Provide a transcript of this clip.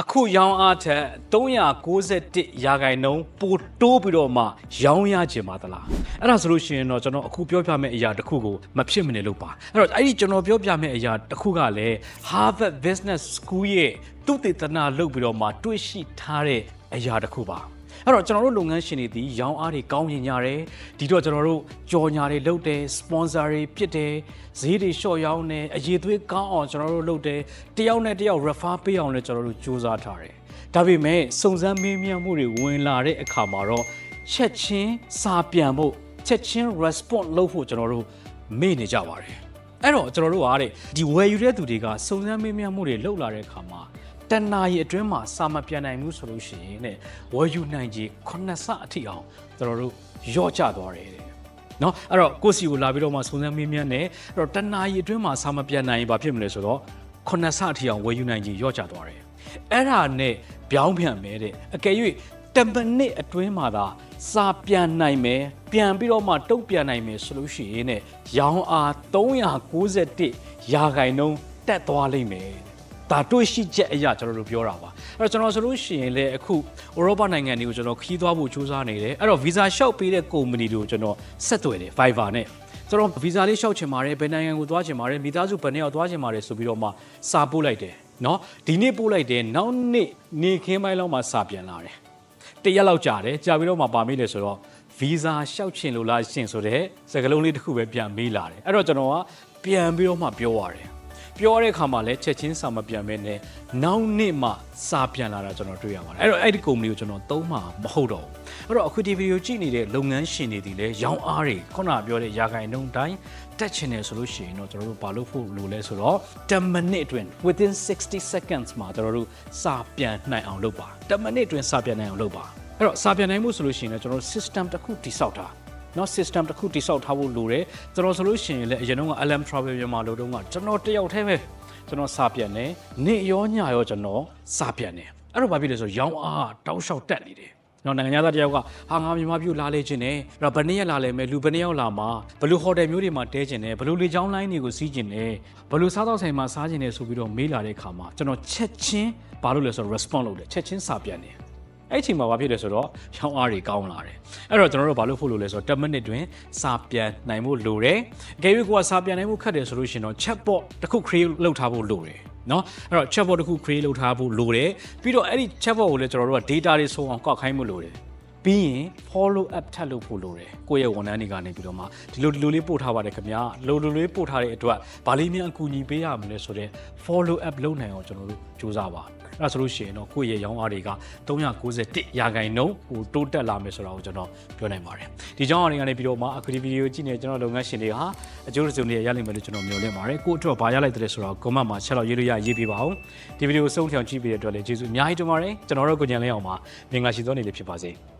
အခုရောင်းအားထက်391ရာခိုင်နှုန်းပိုတိုးပြီးတော့မှရောင်းရခြင်းပါသလားအဲ့ဒါဆိုလို့ရှိရင်တော့ကျွန်တော်အခုပြောပြမယ့်အရာတစ်ခုကိုမဖြစ်မနေလုပ်ပါအဲ့တော့အဲ့ဒီကျွန်တော်ပြောပြမယ့်အရာတစ်ခုကလည်း Harvard Business School ရဲ့သူတေသနာလုပ်ပြီးတော့မှတွေ့ရှိထားတဲ့အရာတစ်ခုပါ အဲ့တော့ကျွန်တော်တို့လုပ်ငန်းရှင်တွေဒီရောင်းအားတွေကောင်းရင်ရတယ်ဒီတော့ကျွန်တော်တို့ကြော်ညာတွေလုပ်တယ်စပွန်ဆာတွေဖြစ်တယ်ဈေးတွေလျှော့ရောင်းတယ်အရေးသွေးကောင်းအောင်ကျွန်တော်တို့လုပ်တယ်တယောက်နဲ့တယောက် refer ပေးအောင်လည်းကျွန်တော်တို့စူးစမ်းထားတယ်ဒါပေမဲ့စုံစမ်းမေးမြန်းမှုတွေဝင်လာတဲ့အခါမှာတော့ချက်ချင်းစာပြန်ဖို့ချက်ချင်း response လုပ်ဖို့ကျွန်တော်တို့မေ့နေကြပါတယ်အဲ့တော့ကျွန်တော်တို့ကတဲ့ဒီဝယ်ယူတဲ့သူတွေကစုံစမ်းမေးမြန်းမှုတွေလုပ်လာတဲ့အခါမှာ တဏ္ဍာရီအတွင်းမှာစာမပြန်နိုင်ဘူးဆိုလို့ရှိရင်တဲ့ဝယ်ယူနိုင်ကြီးခုနှစ်ဆအထိအောင်ကျွန်တော်တို့ရော့ကျသွားတယ်တဲ့နော်အဲ့တော့ကိုယ့်စီကိုလာပြီးတော့မှစုံစမ်းမေးမြန်းတယ်အဲ့တော့တဏ္ဍာရီအတွင်းမှာစာမပြန်နိုင်ရင်ဘာဖြစ်မလဲဆိုတော့ခုနှစ်ဆအထိအောင်ဝယ်ယူနိုင်ကြီးရော့ကျသွားတယ်အဲ့ဒါနဲ့ပြောင်းပြန်မယ်တဲ့အကယ်၍တမနစ်အတွင်းမှာသာစာပြန်နိုင်မယ်ပြန်ပြီးတော့မှတုတ်ပြန်နိုင်မယ်ဆိုလို့ရှိရင်ねရောင်းအား391ရာခိုင်နှုန်းတက်သွားလိမ့်မယ် ဒါတွေ့ရှိချက်အရာကျွန်တော်တို့ပြောတာပါအဲ့တော့ကျွန်တော်ဆိုလို့ရှိရင်လည်းအခုဥရောပနိုင်ငံတွေကိုကျွန်တော်ခီးသွားဖို့ကြိုးစားနေတယ်အဲ့တော့ visa လျှောက်ပေးတဲ့ကုမ္ပဏီတွေကိုကျွန်တော်ဆက်သွယ်တယ် Fiverr နဲ့ကျွန်တော် visa လေးလျှောက်ချင်ပါတယ်ဘယ်နိုင်ငံကိုသွားချင်ပါတယ်မိသားစုဘယ်နှစ်ယောက်သွားချင်ပါတယ်ဆိုပြီးတော့မှစာပို့လိုက်တယ်နော်ဒီနေ့ပို့လိုက်တယ်နောက်နေ့နေခင်းပိုင်းလောက်မှစာပြန်လာတယ်တရက်လောက်ကြာတယ်ကြာပြီးတော့မှပါမေးတယ်ဆိုတော့ဗီဇာလျှောက်ချင်လို့လားရှင်ဆိုတဲ့စကားလုံးလေးတစ်ခုပဲပြန်မေးလာတယ်အဲ့တော့ကျွန်တော်ကပြန်ပြီးတော့မှပြောရတယ် ပြောတဲ့အခါမှာလည်းချက်ချင်းစာမပြန်မဲနဲ့နောက်နေ့မှစာပြန်လာတာကျွန်တော်တွေ့ရပါတယ်အဲ့တော့အဲ့ဒီကုမ္ပဏီကိုကျွန်တော်သုံးမှာမဟုတ်တော့ဘူးအဲ့တော့အခုဒီဗီဒီယိုကြည့်နေတဲ့လုပ်ငန်းရှင်တွေဒီလည်းရောင်းအားတွေခုနကပြောတဲ့ရာဂိုင်နှုန်းတိုင်းတက်ချင်တယ်ဆိုလို့ရှိရင်တော့ကျွန်တော်တို့ဘာလုပ်ဖို့လိုလဲဆိုတော့10 minute အတွင်း within 60 seconds မှာကျွန်တော်တို့စာပြန်နိုင်အောင်လုပ်ပါ10 minute အတွင်းစာပြန်နိုင်အောင်လုပ်ပါအဲ့တော့စာပြန်နိုင်မှုဆိုလို့ရှိရင်လည်းကျွန်တော်တို့ system တစ်ခုတိစောက်တာ နော် system တစ်ခုတိစောက်ထားဖို့လိုတယ်ကျွန်တော်ဆိုလို့ရှိရင်လည်းအရင်က LM travel မြန်မာလိုတုန်းကကျွန်တော်တယောက်တည်းပဲကျွန်တော်စာပြန်တယ်နေရောညရောကျွန်တော်စာပြန်တယ်အဲ့တော့ဘာဖြစ်လဲဆိုရောင်းအားတောက်လျှောက်တက်နေတယ်နော်နိုင်ငံသားတယောက်ကဟာငါမြန်မာပြည်လာလေခြင်းနဲ့အဲ့တော့ဘယ်နှစ်ရက်လာလဲမယ်လူဘယ်နှစ်ယောက်လာမှာဘယ်လိုဟိုတယ်မျိုးတွေမှာတဲခြင်းနဲ့ဘယ်လိုလေကြောင်းလိုင်းတွေကိုစီးခြင်းနဲ့ဘယ်လိုစားသောက်ဆိုင်မှာစားခြင်းနဲ့ဆိုပြီးတော့မေးလာတဲ့အခါမှာကျွန်တော်ချက်ချင်းဘာလို့လဲဆိုတော့ response လုပ်တယ်ချက်ချင်းစာပြန်တယ် အဲ့ဒီအချိန်မှာဘာဖြစ်လဲဆိုတော့ရောင်းအားတွေကောင်းလာတယ်အဲ့တော့ကျွန်တော်တို့ဘာလို့ဖို့လို့လဲဆိုတော့10မိနစ်တွင်စာပြန်နိုင်ဖို့လိုတယ်အကယ်၍ကိုကစာပြန်နိုင်ဖို့ခက်တယ်ဆိုလို့ရှိရင်တော့ chatbot တစ်ခု create လုပ်ထားဖို့လိုတယ်နော်အဲ့တော့ chatbot တစ်ခု create လုပ်ထားဖို့လိုတယ်ပြီးတော့အဲ့ဒီ chatbot ကိုလည်းကျွန်တော်တို့က data တွေစုံအောင်ကောက်ခိုင်းဖို့လိုတယ် ပြီးရင် follow up ထပ်လုပ်ဖို့လိုတယ်ကိုယ့်ရဲ့ဝန်ထမ်းတွေကနေပြီးတော့မှဒီလိုဒီလိုလေးပို့ထားပါတယ်ခင်ဗျာလိုလိုလေးပို့ထားတဲ့အတွက်ဗာလေးများအကူအညီပေးရမလဲဆိုတော့ follow up လုပ်နိုင်အောင်ကျွန်တော်တို့စူးစမ်းပါအဲ့ဒါဆိုလို့ရှိရင်တော့ကိုယ့်ရဲ့ရောင်းအားတွေက391ရာခိုင်နှုန်းဟိုတိုးတက်လာမယ်ဆိုတာကိုကျွန်တော်ပြောနိုင်ပါတယ်ဒီကြောင်းအားတွေကနေပြီးတော့မှအခုဒီဗီဒီယိုကြည့်နေကျွန်တော်လုပ်ငန်းရှင်တွေဟာအကျိုးစုံတွေရလိမ့်မယ်လို့ကျွန်တော်မျှော်လင့်ပါတယ်ကိုယ့်အတွက်ဘာရလိုက်တဲ့ဆိုတော့ comment မှာချက်တော့ရေးလို့ရရေးပြပါအောင်ဒီဗီဒီယိုဆုံးဖြောင်ကြည့်ပြီးတဲ့အတွက်လည်းကျေးဇူးအများကြီးတင်ပါတယ်ကျွန်တော်တို့ကိုညံလဲအောင်ပါမင်္ဂလာရှိသောနေ့လေးဖြစ်ပါစေ